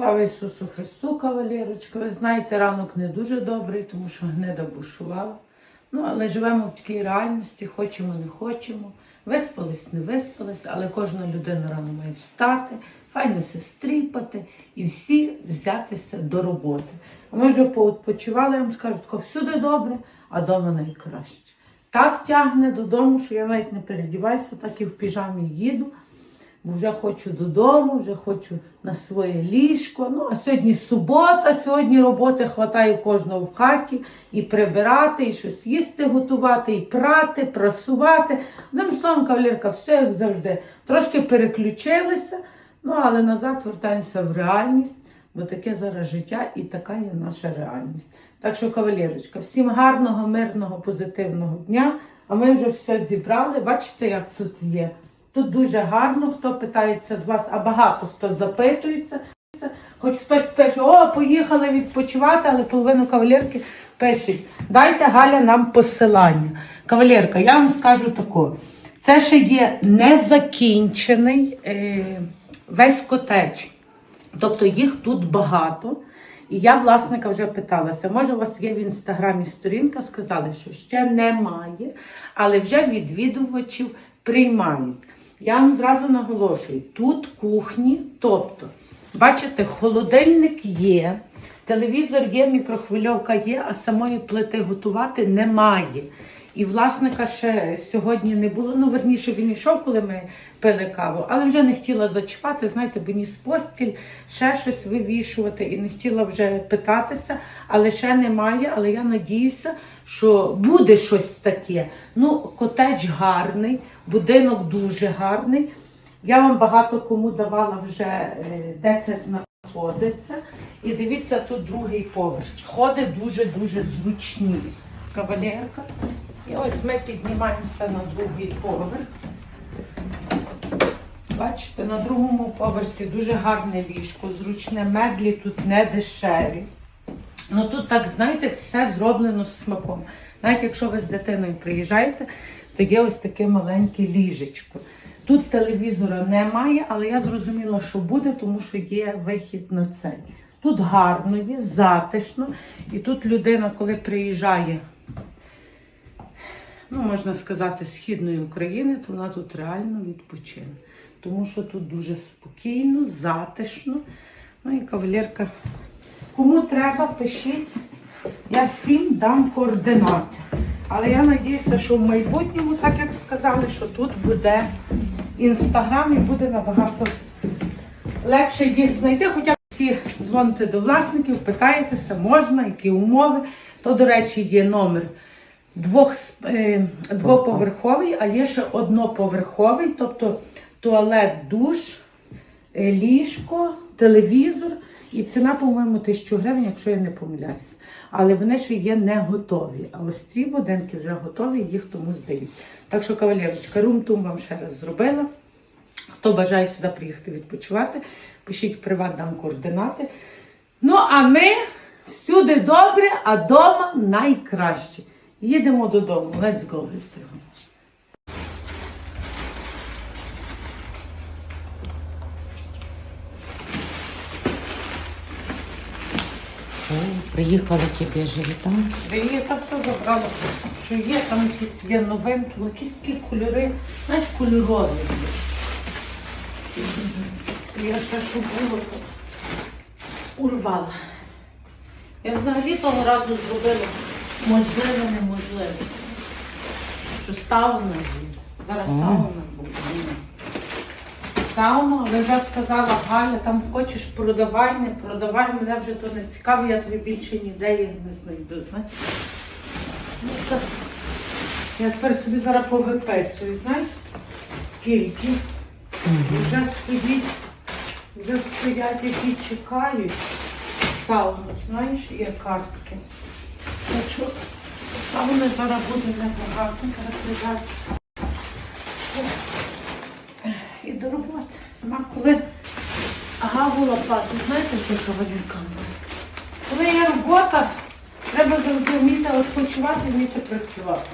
Слава Ісусу Христу, кавалерочка. Ви знаєте, ранок не дуже добрий, тому що гнида бушувала. Ну, але живемо в такій реальності, хочемо, не хочемо. Виспались, не виспались, але кожна людина рано має встати, файно се стріпати і всі взятися до роботи. Ми вже поотпочивали, я вам скажу, тако всюди добре, а вдома найкраще. Так тягне додому, що я навіть не передіваюся, так і в піжамі їду бо вже хочу додому, вже хочу на своє ліжко. Ну, а сьогодні субота, сьогодні роботи хватає кожного в хаті і прибирати, і щось їсти готувати, і прати, прасувати. Одним словом, кавалерка, все як завжди. Трошки переключилися, ну але назад вертаємося в реальність, бо таке зараз життя і така є наша реальність. Так що, кавалерочка, всім гарного, мирного, позитивного дня. А ми вже все зібрали. Бачите, як тут є. Тут дуже гарно, хто питається з вас, а багато хто запитується. Хоч хтось пише, о, поїхали відпочивати, але половину кавалерки пишуть, дайте Галя нам посилання. Кавалерка, я вам скажу тако. Це ще є незакінчений е, весь котеч. Тобто їх тут багато. І я власника вже питалася, може у вас є в інстаграмі сторінка, сказали, що ще немає, але вже відвідувачів приймають. Я вам зразу наголошую, тут кухні, тобто, бачите, холодильник є, телевізор є, мікрохвильовка є, а самої плити готувати немає. І власника ще сьогодні не було. Ну, верніше, він йшов, коли ми пили каву, але вже не хотіла зачіпати, знаєте, бо ні з постіль, ще щось вивішувати, і не хотіла вже питатися, але ще немає. Але я надіюся, що буде щось таке. Ну, котедж гарний, будинок дуже гарний. Я вам багато кому давала вже, е, де це знаходиться. І дивіться, тут другий поверх. Сходи дуже-дуже зручні. Кавалерка. І ось ми піднімаємося на другий поверх. Бачите, на другому поверсі дуже гарне ліжко, зручне меблі тут не дешеві. Ну тут так, знаєте, все зроблено з смаком. Навіть якщо ви з дитиною приїжджаєте, то є ось таке маленьке ліжечко. Тут телевізора немає, але я зрозуміла, що буде, тому що є вихід на цей. Тут гарно є, затишно. І тут людина, коли приїжджає, ну, можна сказати, східної України, то вона тут реально відпочине. Тому що тут дуже спокійно, затишно. Ну і кавалерка. Кому треба, пишіть. Я всім дам координати. Але я надіюся, що в майбутньому, так як сказали, що тут буде інстаграм і буде набагато легше їх знайти. Хоча всі дзвоните до власників, питаєтеся, можна, які умови. То, до речі, є номер двох, е, двоповерховий, а є ще одноповерховий, тобто туалет, душ, е, ліжко, телевізор. І ціна, по-моєму, тисячу гривень, якщо я не помиляюся. Але вони ще є не готові. А ось ці будинки вже готові, їх тому здають. Так що, кавалерочка, рум-тум вам ще раз зробила. Хто бажає сюди приїхати відпочивати, пишіть в приват, дам координати. Ну, а ми всюди добре, а дома найкраще. Їдемо додому. Let's go, Віктор. Приїхала тебе живі там. Я так все забрала, що є там якісь є новинки, якісь такі кольори, знаєш, кольорові. Я ще що було, урвала. Я взагалі того разу зробила можливе неможливе. Що сауна буде. Зараз сауна буде. Сауну, але вже сказала Галя, там хочеш продавай, не продавай, мене вже то не цікаво, я тобі більше ніде їх не знайду. знаєш. Ну, так. Я тепер собі зараз повиписую, знаєш, скільки. Вже стоїть, вже стоять, які чекають сауну, знаєш, є картки. Так що сауни зараз буде небагато, зараз. І до роботи. Нема коли гаву лопати, знаєте, що кавалерка? Коли є робота, треба завжди вміти відпочивати, вміти працювати.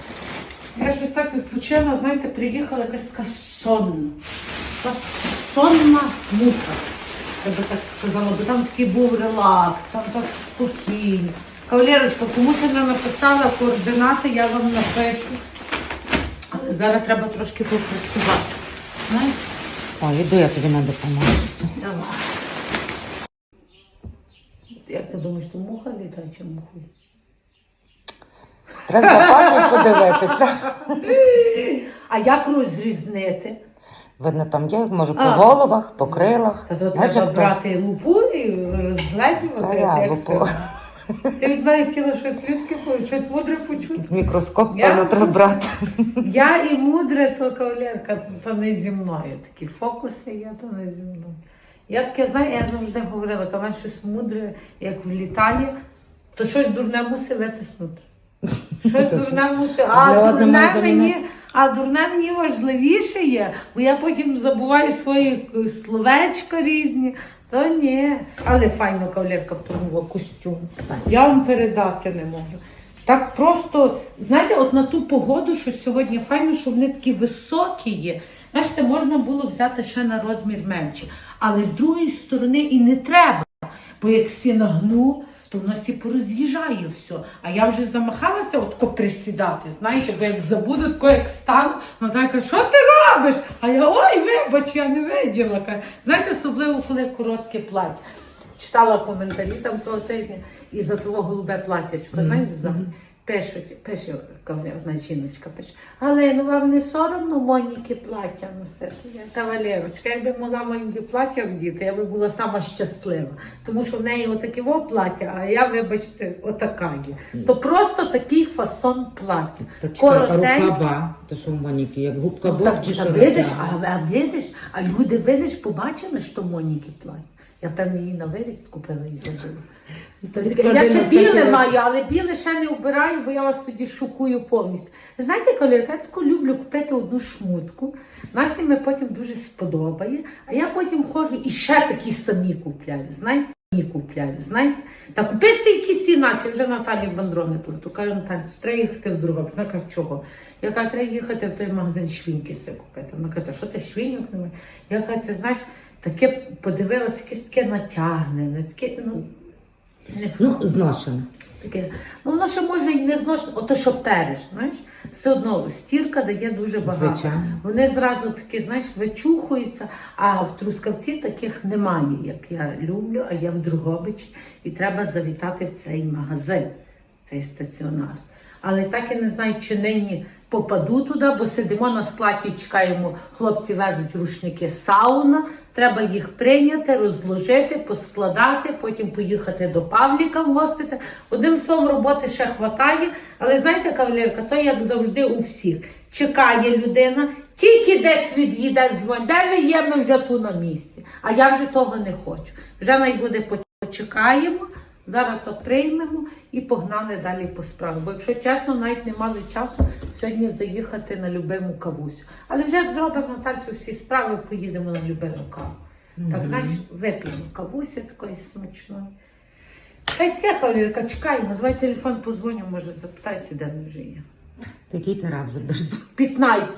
Я щось так відпочила, знаєте, приїхала якась така сонна. Така сонна мука. я би так сказала, бо там такий був релакс, там так спокійно. Кавалерочка, кому ще не написала координати, я вам напишу. Але зараз треба трошки попрацювати. Знаєш? О, іду я тобі на допомогу. Давай. Як ти думаєш, то муха літає чи муха? Треба запарні подивитися. А як розрізнити? Видно, там є, може, по А. головах, по крилах. Та то Знаєш, треба як то? брати лупу і розглядувати. Та я як лупу. це. Ти від мене хотіла щось людське, щось мудре почути. З мікроскоп, Я? певно, треба брати. Я і мудре, то кавалерка, то не зі мною. Такі фокуси є, то не зі мною. Я таке знаю, я завжди говорила, коли щось мудре, як влітає, то щось дурне мусить витиснути. Щось дурне мусить. А одного дурне замінити. мені, а дурне мені важливіше є, бо я потім забуваю свої е, словечка різні. То ні. Але файно кавалерка в тому костюмі. Я вам передати не можу. Так просто, знаєте, от на ту погоду, що сьогодні файно, що вони такі високі є. Знаєте, можна було взяти ще на розмір менше. Але з другої сторони і не треба. Бо як всі нагну, то в нас і пороз'їжджає все. А я вже замахалася отко присідати, знаєте, бо як забуду, тако як стану, вона каже, що ти робиш? А я ой, вибач, я не виділа. Знаєте, особливо, коли коротке плаття. Читала коментарі там того тижня і за того голубе платтячко, знаєш, за. Пишуть, пише одна жіночка пише, але ну вам не соромно Моніки плаття носити. Я кавалерочка, якби могла Моніки плаття вдіти, я би була сама щаслива. Тому що в неї отаке во плаття, а я, вибачте, отака є. То просто такий фасон плаття. Коротеньке. рукава, то що в Моніки, як губка Боб Так, чи що видиш, а, а видиш, а люди видиш, побачили, що Моніки плаття. Я певно її на виріст купила і забула. Я ще біле маю, але біле ще не вбираю, бо я вас тоді шокую повністю. Знаєте, колірка, я тако люблю купити одну шмутку. Насі ми потім дуже сподобає, а я потім ходжу і ще такі самі купляю. Знаєте? Самі купляю, знаєте? Та купи якісь іначе, вже Наталі Бандрони плату. Кажу, Наталі, треба їхати в другу. Вона каже, чого? Я кажу, треба їхати в той магазин швінки си купити. Вона каже, що ти швіньок немає? Я кажу, ти знаєш, таке подивилася, якесь таке натягнене, таке, ну, не Ну, зношено. Таке, ну воно ще може і не зношено, ото що переш, знаєш, все одно стірка дає дуже багато. Звичайно. Вони зразу такі, знаєш, вичухуються, а в трускавці таких немає, як я люблю, а я в Другобичі, і треба завітати в цей магазин, цей стаціонар. Але так я не знаю, чи нині попаду туди, бо сидимо на складі, чекаємо, хлопці везуть рушники сауна. Треба їх прийняти, розложити, поскладати, потім поїхати до Павліка в госпіталь. Одним словом, роботи ще хватає. Але знаєте, кавалерка, то як завжди у всіх. Чекає людина, тільки десь від'їде дзвонить, де ви є, ми вже тут на місці. А я вже того не хочу. Вже най буде почекаємо. Зараз то приймемо і погнали далі по справі. Бо якщо чесно, навіть не мали часу сьогодні заїхати на любиму кавусю. Але вже як зробимо Натальцю всі справи, поїдемо на любиму каву. Так, знаєш, вип'ємо кавусі такої смачної. Та й таке, кавалерка, чекаємо. Давай телефон позвоню, може запитайся, де ми вже є. Такий ти раз будеш. 15.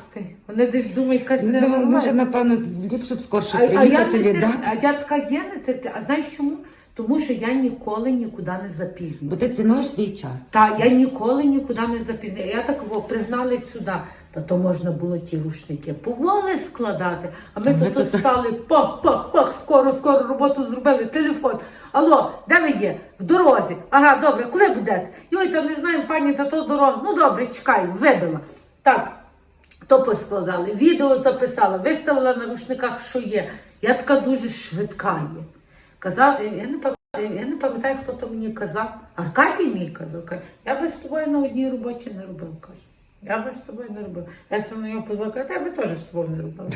Вони десь думають, якась Ну, ненормальна. Дуже, напевно, ліпше б скорше приїхати не віддати. а я така є не. А знаєш чому? Тому що я ніколи нікуди не запізнюю. Бо ти цінуєш свій час. Та я ніколи нікуди не запізнюю. Я так во, пригнали сюди. Та то можна було ті рушники поволи складати, а ми тут тут- стали пах, пах, пах, скоро, скоро роботу зробили. Телефон. Алло, де ви є? В дорозі. Ага, добре, коли будете? Йой, та не знаємо, пані, та то дорога. Ну добре, чекаю, вибила. Так, то поскладали, відео записала, виставила на рушниках, що є. Я така дуже швидка є. Казав, я не пам'ятаю, я не пам'ятаю, хто то мені казав. Аркадій мій казав, каже, я би з тобою на одній роботі не робив, каже. Я би з тобою не робив. Я сам на нього подивила, кажу, я би теж з тобою не робила.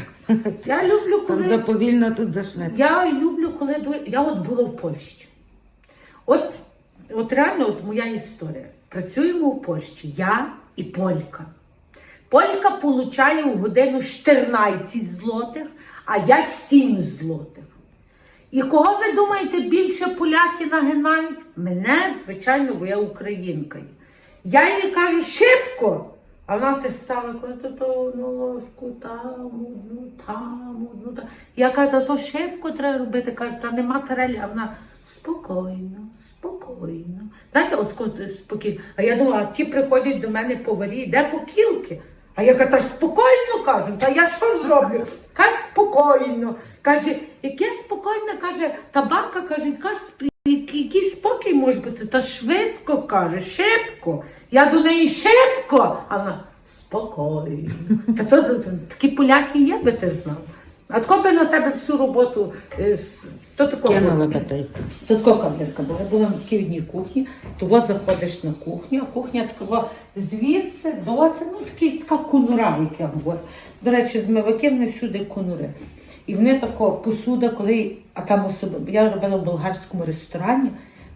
Я люблю, Там коли. заповільно тут зашне. Я люблю, коли ду- я от була в Польщі. От, от реально, от моя історія. Працюємо в Польщі, я і Полька. Полька получає в годину 14 злотих, а я 7 злотих. І кого ви думаєте, більше поляки нагинають? Мене, звичайно, бо я українка. Я їй кажу шибко, А вона ти стала, коли то, одну ложку, там, одну, там, одну, там. Я кажу, то шибко треба робити. Каже, та нема тарелі, а вона спокійно, спокійно. Знаєте, от спокійно. А я думала, ті приходять до мене поварі, де покілки? А я кажу, та спокійно кажу, та я що зроблю? Каже, спокійно. Каже, яке спокійно, каже, та бабка каже, яка який спокій може бути? Та швидко каже, шибко. Я до неї шибко, а вона спокійно. Та то такі поляки є, би ти знав. А тако би на тебе всю роботу е, то такого. Кинула батейку. Тут така камерка була, була на такій одній кухні, то от заходиш на кухню, а кухня така звідси до це, ну такий, така конура, як я говорю. До речі, змиваки вони всюди конури. І вони тако посуда, коли, а там особливо, я робила в болгарському ресторані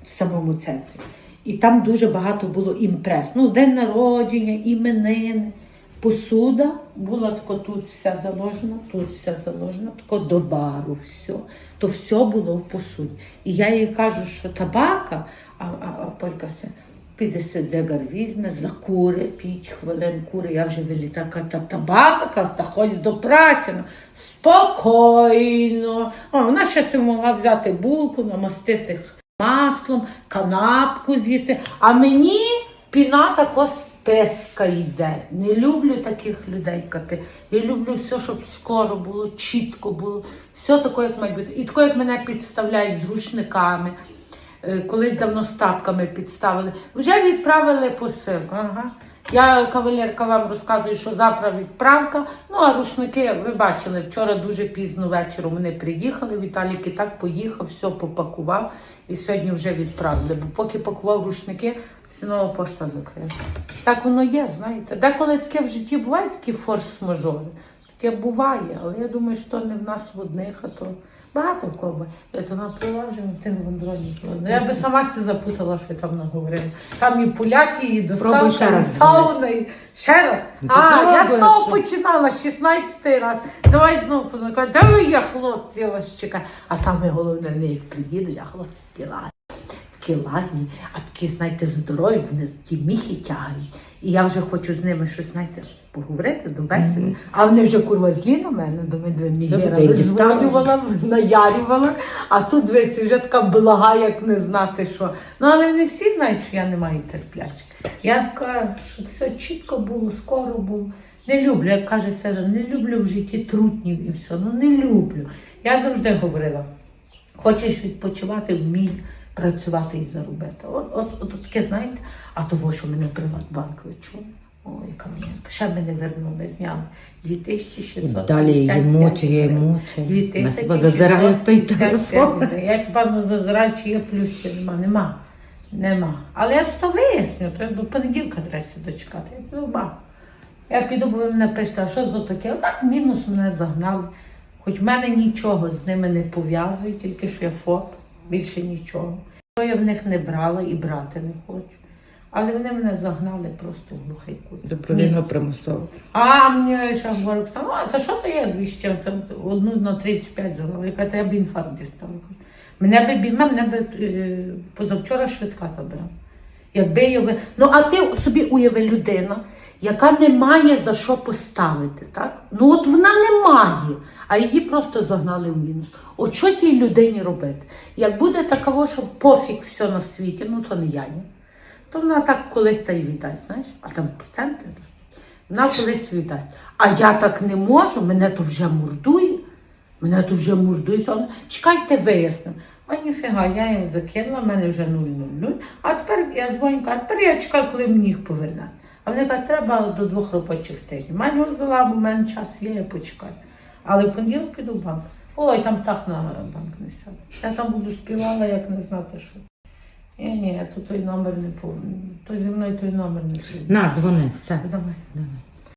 в самому центрі. І там дуже багато було імпрес. Ну, день народження, іменини. Посуда була тако тут вся заложена, тут вся заложена, тако до бару, все. То все було в посуді. І я їй кажу, що табака, а, а, а Полька се 50 дзегар візьме, закури, 5 хвилин кури, я вже вилітаю, кажу, та табака, та ходь до праці. Ну, Спокійно. О, вона ще си могла взяти булку, намастити маслом, канапку з'їсти. А мені піна тако списка йде. Не люблю таких людей, капи. Я люблю все, щоб скоро було, чітко було. Все таке, як має бути. І таке, як мене підставляють з рушниками. Е, Колись давно з тапками підставили. Вже відправили посилку. Ага. Я кавалерка вам розказую, що завтра відправка. Ну а рушники, ви бачили, вчора дуже пізно вечором вони приїхали. Віталік і так поїхав, все попакував і сьогодні вже відправили. Бо поки пакував рушники, сінова пошта закрита. Так воно є, знаєте. Деколи таке в житті буває такі форс-мажори. Таке буває, але я думаю, що не в нас в одних, а то багато в кого. Я то на тим вандроні. Ну, я би сама себе запутала, що я там наговорила. Там і поляки, і ще і раз. сауна, і ще раз. Ну, А, я знову що? починала 16 раз. Давай знову познакомити. Давай я хлопці, я вас чекаю. А саме головне, вони як приїдуть, а хлопці ладні. Такі ладні, а такі, знаєте, здорові, вони такі міхи тягають. І я вже хочу з ними щось, знаєте, поговорити до бесіди. А вони вже курва злі на мене, до мене визвонювала, наярювала, а тут весь вже така блага, як не знати що. Ну, але не всі знають, що я не маю терплячки. Я така, щоб все чітко було, скоро було. Не люблю, як каже Свято, не люблю в житті трутнів і все. Ну не люблю. Я завжди говорила, хочеш відпочивати, вмій працювати і заробити. От, от, от, таке, знаєте, а того, що мене Приватбанк відчув. Ой, кам'янка. Ще мене вернули, зняли 2600. Далі мучає, мучає. Вона хіба той телефон. Я хіба не зазираю, чи є плюс, чи нема. Нема. Нема. Але я то виясню, треба до понеділка треба сі дочекати. Я піду банк. Я піду, бо ви мене пишете, а що за таке? Отак мінус мене загнали. Хоч в мене нічого з ними не пов'язує, тільки що я ФОП, більше нічого. Що я в них не брала і брати не хочу. Але вони мене загнали просто в глухий кут. Добровільно примусово. А мені ще Оксана, а та що то я дві там одну на 35 загнали, яка то я б інфаркт дістала. Мене би мене би е, позавчора швидка забрала. Якби я. Ну, а ти собі уяви людина, яка не має за що поставити, так? Ну от вона не має, а її просто загнали в мінус. От що тій людині робити? Як буде такого, що пофіг все на світі, ну то не я ні. То вона так колись та й віддасть, знаєш, а там проценти. Вона колись віддасть. А я так не можу, мене то вже мордує. Мене то вже мордує. Чекайте, вияснимо. Ой, ніфіга, я їм закинула, в мене вже 000. А тепер я дзвоню, кажу, тепер я чекаю, коли мені їх повернуть. А вони кажуть, треба до двох робочих тижнів. Мене взяла, бо в мене час є, я почекаю. Але в понеділок піду в банк. Ой, там так на банк не сяде. Я там буду співала, як не знати що. Ні, ні, я тут той номер не помню. То зі мною той номер не помню. На, дзвони, все. Давай. Давай.